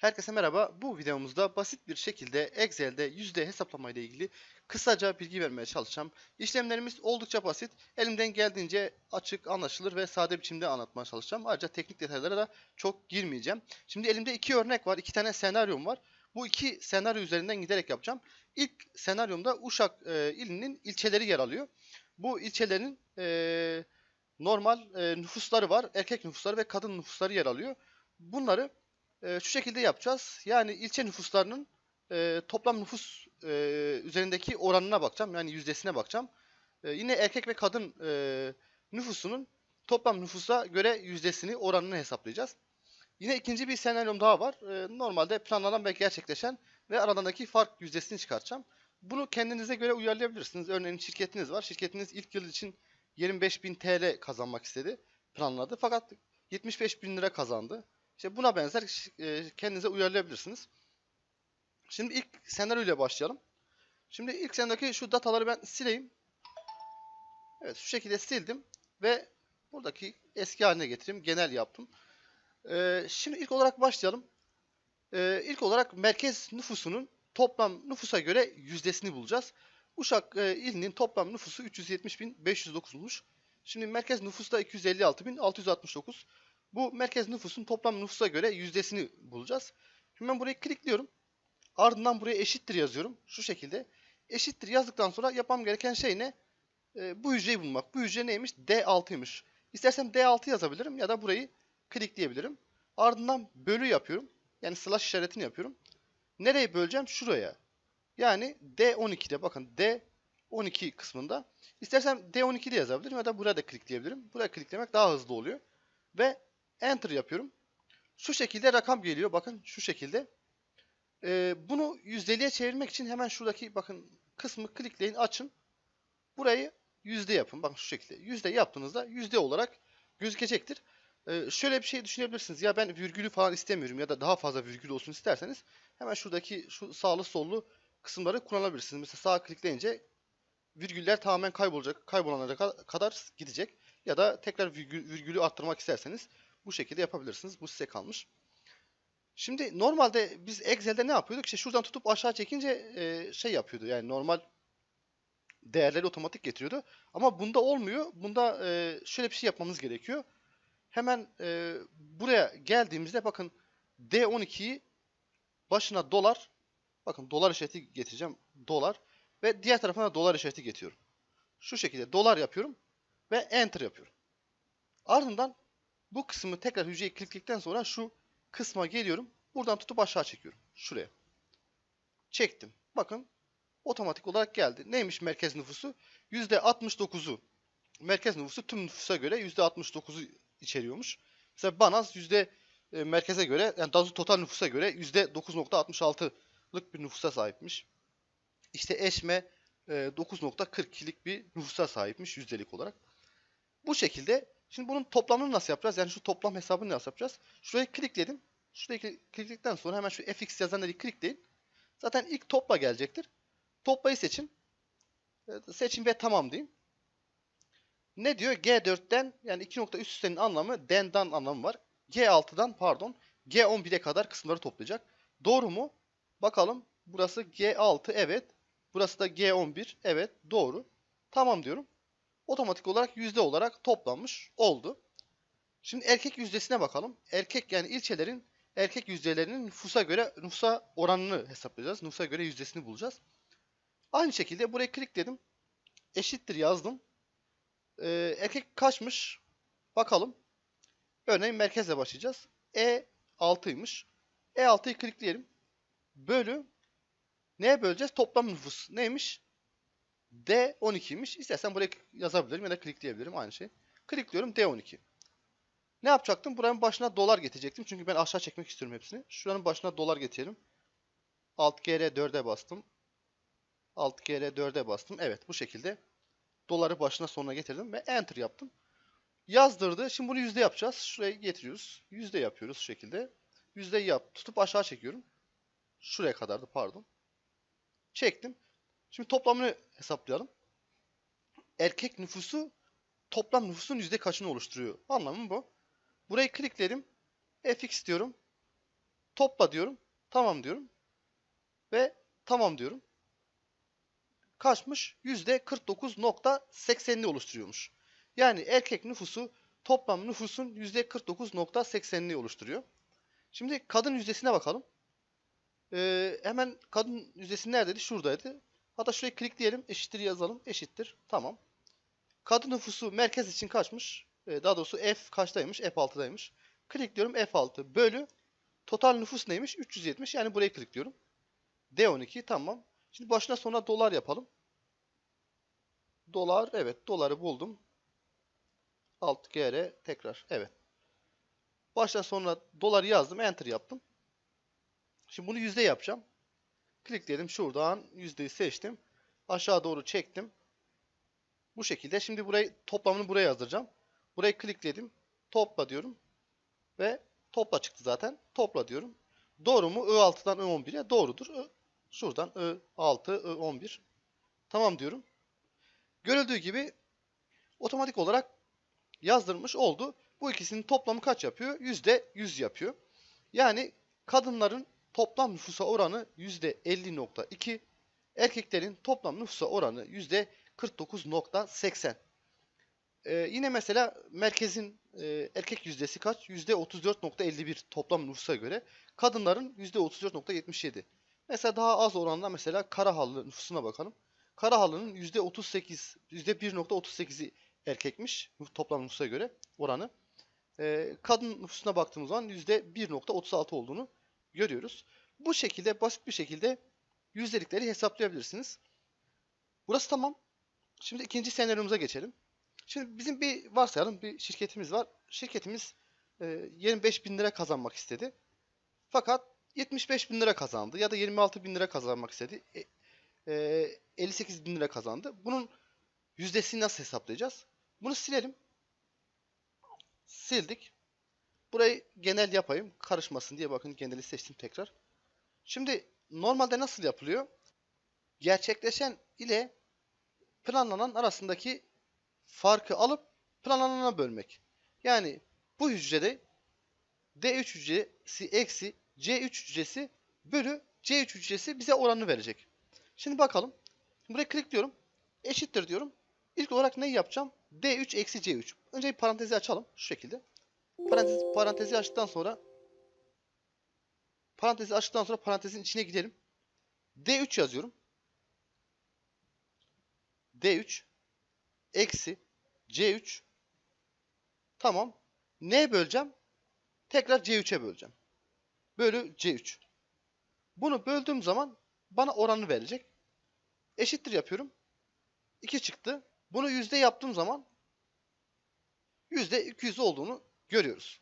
Herkese merhaba. Bu videomuzda basit bir şekilde Excel'de yüzde hesaplama ile ilgili kısaca bilgi vermeye çalışacağım. İşlemlerimiz oldukça basit. Elimden geldiğince açık, anlaşılır ve sade biçimde anlatmaya çalışacağım. Ayrıca teknik detaylara da çok girmeyeceğim. Şimdi elimde iki örnek var. iki tane senaryom var. Bu iki senaryo üzerinden giderek yapacağım. İlk senaryomda Uşak e, ilinin ilçeleri yer alıyor. Bu ilçelerin e, normal e, nüfusları var. Erkek nüfusları ve kadın nüfusları yer alıyor. Bunları e, şu şekilde yapacağız. Yani ilçe nüfuslarının e, toplam nüfus e, üzerindeki oranına bakacağım. Yani yüzdesine bakacağım. E, yine erkek ve kadın e, nüfusunun toplam nüfusa göre yüzdesini, oranını hesaplayacağız. Yine ikinci bir senaryom daha var. E, normalde planlanan ve gerçekleşen ve aralarındaki fark yüzdesini çıkartacağım. Bunu kendinize göre uyarlayabilirsiniz. Örneğin şirketiniz var. Şirketiniz ilk yıl için 25.000 TL kazanmak istedi. Planladı. Fakat 75.000 lira kazandı. İşte buna benzer e, kendinize uyarlayabilirsiniz. Şimdi ilk senaryo ile başlayalım. Şimdi ilk senaryodaki şu dataları ben sileyim. Evet şu şekilde sildim ve buradaki eski haline getireyim. Genel yaptım. Ee, şimdi ilk olarak başlayalım. Ee, ilk olarak merkez nüfusunun toplam nüfusa göre yüzdesini bulacağız. Uşak e, ilinin toplam nüfusu 370.509'muş. Şimdi merkez nüfusta 256.669. Bu merkez nüfusun toplam nüfusa göre yüzdesini bulacağız. Şimdi ben burayı klikliyorum. Ardından buraya eşittir yazıyorum. Şu şekilde. Eşittir yazdıktan sonra yapmam gereken şey ne? Ee, bu hücreyi bulmak. Bu hücre neymiş? D6'ymış. İstersem D6 yazabilirim ya da burayı klikleyebilirim. Ardından bölü yapıyorum. Yani slash işaretini yapıyorum. Nereye böleceğim? Şuraya. Yani D12'de bakın D12 kısmında. İstersem D12'de yazabilirim ya da buraya da klikleyebilirim. Buraya kliklemek daha hızlı oluyor. Ve Enter yapıyorum. Şu şekilde rakam geliyor. Bakın şu şekilde. Ee, bunu yüzdeliğe çevirmek için hemen şuradaki bakın kısmı klikleyin açın. Burayı yüzde yapın. Bakın şu şekilde. Yüzde yaptığınızda yüzde olarak gözükecektir. Ee, şöyle bir şey düşünebilirsiniz. Ya ben virgülü falan istemiyorum ya da daha fazla virgül olsun isterseniz hemen şuradaki şu sağlı sollu kısımları kullanabilirsiniz. Mesela sağ klikleyince virgüller tamamen kaybolacak. Kaybolana kadar gidecek. Ya da tekrar virgül, virgülü arttırmak isterseniz bu şekilde yapabilirsiniz. Bu size kalmış. Şimdi normalde biz Excel'de ne yapıyorduk? İşte şuradan tutup aşağı çekince e, şey yapıyordu. Yani normal değerleri otomatik getiriyordu. Ama bunda olmuyor. Bunda e, şöyle bir şey yapmamız gerekiyor. Hemen e, buraya geldiğimizde bakın D12'yi başına dolar bakın dolar işareti getireceğim. Dolar ve diğer tarafına dolar işareti getiriyorum. Şu şekilde dolar yapıyorum ve enter yapıyorum. Ardından bu kısmı tekrar hücreyi klikledikten sonra şu kısma geliyorum. Buradan tutup aşağı çekiyorum. Şuraya. Çektim. Bakın otomatik olarak geldi. Neymiş merkez nüfusu? %69'u merkez nüfusu tüm nüfusa göre %69'u içeriyormuş. Mesela Banaz yüzde e, merkeze göre yani daha total nüfusa göre %9.66'lık bir nüfusa sahipmiş. İşte Eşme e, 9.42'lik bir nüfusa sahipmiş yüzdelik olarak. Bu şekilde Şimdi bunun toplamını nasıl yapacağız? Yani şu toplam hesabını nasıl yapacağız? Şurayı klikledim. Şurayı klikledikten sonra hemen şu fx yazanları klikleyin. Zaten ilk topla gelecektir. Toplayı seçin. Seçin ve tamam deyin. Ne diyor? G4'ten yani 2 nokta üst üstenin anlamı den'dan anlamı var. G6'dan pardon G11'e kadar kısımları toplayacak. Doğru mu? Bakalım. Burası G6 evet. Burası da G11 evet doğru. Tamam diyorum otomatik olarak yüzde olarak toplanmış oldu. Şimdi erkek yüzdesine bakalım. Erkek yani ilçelerin erkek yüzdelerinin nüfusa göre nüfusa oranını hesaplayacağız. Nüfusa göre yüzdesini bulacağız. Aynı şekilde buraya klikledim. Eşittir yazdım. Ee, erkek kaçmış? Bakalım. Örneğin merkezle başlayacağız. E 6'ymış. E6'yı klikleyelim. Bölü neye böleceğiz? Toplam nüfus. Neymiş? D 12'ymiş. İstersen buraya yazabilirim ya da klikleyebilirim aynı şey. Klikliyorum D12. Ne yapacaktım? Buranın başına dolar getirecektim. Çünkü ben aşağı çekmek istiyorum hepsini. Şuranın başına dolar getirelim. Alt GR 4'e bastım. Alt GR 4'e bastım. Evet bu şekilde doları başına sonuna getirdim ve enter yaptım. Yazdırdı. Şimdi bunu yüzde yapacağız. Şuraya getiriyoruz. Yüzde yapıyoruz şu şekilde. Yüzde yap. Tutup aşağı çekiyorum. Şuraya kadardı pardon. Çektim. Şimdi toplamını hesaplayalım. Erkek nüfusu toplam nüfusun yüzde kaçını oluşturuyor? Anlamı bu. Burayı klikledim. fx diyorum. topla diyorum. Tamam diyorum. Ve tamam diyorum. Kaçmış? %49.80'ini oluşturuyormuş. Yani erkek nüfusu toplam nüfusun %49.80'ini oluşturuyor. Şimdi kadın yüzdesine bakalım. Ee, hemen kadın yüzdesi neredeydi? Şuradaydı. Hatta şuraya klikleyelim. Eşittir yazalım. Eşittir. Tamam. Kadın nüfusu merkez için kaçmış? Ee, daha doğrusu F kaçtaymış? F6'daymış. Klikliyorum F6 bölü total nüfus neymiş? 370. Yani burayı klikliyorum. D12 tamam. Şimdi başına sonra dolar yapalım. Dolar evet doları buldum. Alt GR tekrar evet. Baştan sonra doları yazdım. Enter yaptım. Şimdi bunu yüzde yapacağım. Klikledim şuradan yüzdeyi seçtim. Aşağı doğru çektim. Bu şekilde. Şimdi burayı toplamını buraya yazdıracağım. Burayı klikledim. Topla diyorum. Ve topla çıktı zaten. Topla diyorum. Doğru mu? I6'dan I11'e doğrudur. I, şuradan I6, I11. Tamam diyorum. Görüldüğü gibi otomatik olarak yazdırmış oldu. Bu ikisinin toplamı kaç yapıyor? %100 yapıyor. Yani kadınların toplam nüfusa oranı %50.2, erkeklerin toplam nüfusa oranı %49.80. Ee, yine mesela merkezin e, erkek yüzdesi kaç? %34.51 toplam nüfusa göre. Kadınların %34.77. Mesela daha az oranda mesela Karahallı nüfusuna bakalım. Karahallı'nın %38, %1.38'i erkekmiş toplam nüfusa göre oranı. Ee, kadın nüfusuna baktığımız zaman %1.36 olduğunu görüyoruz. Bu şekilde basit bir şekilde yüzdelikleri hesaplayabilirsiniz. Burası tamam. Şimdi ikinci senaryomuza geçelim. Şimdi bizim bir varsayalım bir şirketimiz var. Şirketimiz e, 25 bin lira kazanmak istedi. Fakat 75 bin lira kazandı ya da 26 bin lira kazanmak istedi. E, e, 58 bin lira kazandı. Bunun yüzdesini nasıl hesaplayacağız? Bunu silelim. Sildik. Burayı genel yapayım. Karışmasın diye bakın geneli seçtim tekrar. Şimdi normalde nasıl yapılıyor? Gerçekleşen ile planlanan arasındaki farkı alıp planlanana bölmek. Yani bu hücrede D3 hücresi eksi C3 hücresi bölü C3 hücresi bize oranını verecek. Şimdi bakalım. Buraya klikliyorum. Eşittir diyorum. İlk olarak neyi yapacağım? D3 eksi C3. Önce bir parantezi açalım. Şu şekilde. Parantez, parantezi açtıktan sonra parantezi açtıktan sonra parantezin içine gidelim. D3 yazıyorum. D3 eksi C3 tamam. Neye böleceğim? Tekrar C3'e böleceğim. Bölü C3. Bunu böldüğüm zaman bana oranı verecek. Eşittir yapıyorum. 2 çıktı. Bunu yüzde yaptığım zaman yüzde 200 olduğunu görüyoruz.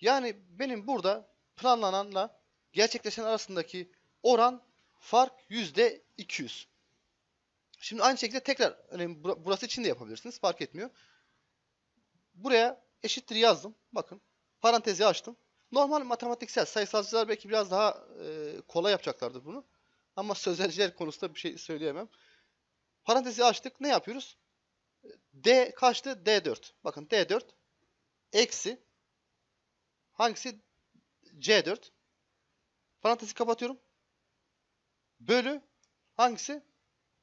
Yani benim burada planlananla gerçekleşen arasındaki oran fark yüzde 200. Şimdi aynı şekilde tekrar hani burası için de yapabilirsiniz. Fark etmiyor. Buraya eşittir yazdım. Bakın parantezi açtım. Normal matematiksel sayısalcılar belki biraz daha e, kolay yapacaklardır bunu. Ama sözelciler konusunda bir şey söyleyemem. Parantezi açtık. Ne yapıyoruz? D kaçtı? D4. Bakın D4 eksi hangisi? C4 parantezi kapatıyorum. Bölü hangisi?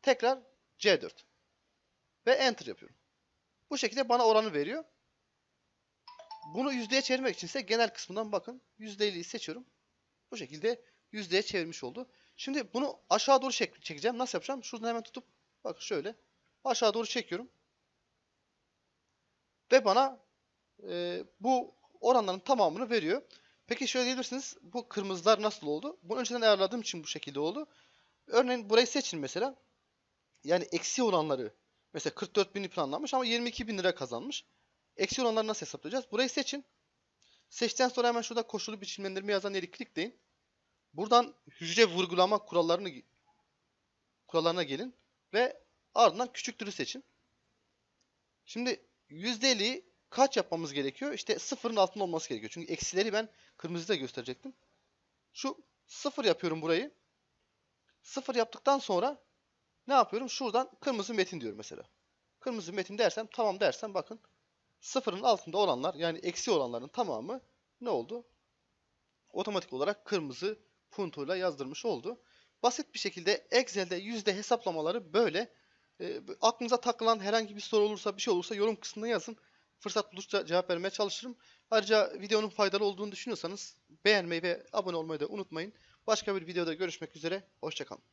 Tekrar C4 ve enter yapıyorum. Bu şekilde bana oranı veriyor. Bunu yüzdeye çevirmek için ise genel kısmından bakın. Yüzdeliği seçiyorum. Bu şekilde yüzdeye çevirmiş oldu. Şimdi bunu aşağı doğru çek çekeceğim. Nasıl yapacağım? Şuradan hemen tutup bak şöyle aşağı doğru çekiyorum. Ve bana e, bu oranların tamamını veriyor. Peki şöyle diyebilirsiniz. Bu kırmızılar nasıl oldu? Bunu önceden ayarladığım için bu şekilde oldu. Örneğin burayı seçin mesela. Yani eksi olanları mesela 44 bini planlanmış ama 22 bin lira kazanmış. Eksi olanları nasıl hesaplayacağız? Burayı seçin. Seçten sonra hemen şurada koşulu biçimlendirme yazan yeri klikleyin. Buradan hücre vurgulama kurallarını kurallarına gelin ve ardından küçüktürü seçin. Şimdi yüzdeliği kaç yapmamız gerekiyor? İşte sıfırın altında olması gerekiyor. Çünkü eksileri ben kırmızıda gösterecektim. Şu sıfır yapıyorum burayı. Sıfır yaptıktan sonra ne yapıyorum? Şuradan kırmızı metin diyorum mesela. Kırmızı metin dersem tamam dersem bakın sıfırın altında olanlar yani eksi olanların tamamı ne oldu? otomatik olarak kırmızı puntuyla yazdırmış oldu. Basit bir şekilde Excel'de yüzde hesaplamaları böyle. E, aklınıza takılan herhangi bir soru olursa, bir şey olursa yorum kısmına yazın. Fırsat buldukça cevap vermeye çalışırım. Ayrıca videonun faydalı olduğunu düşünüyorsanız beğenmeyi ve abone olmayı da unutmayın. Başka bir videoda görüşmek üzere. Hoşçakalın.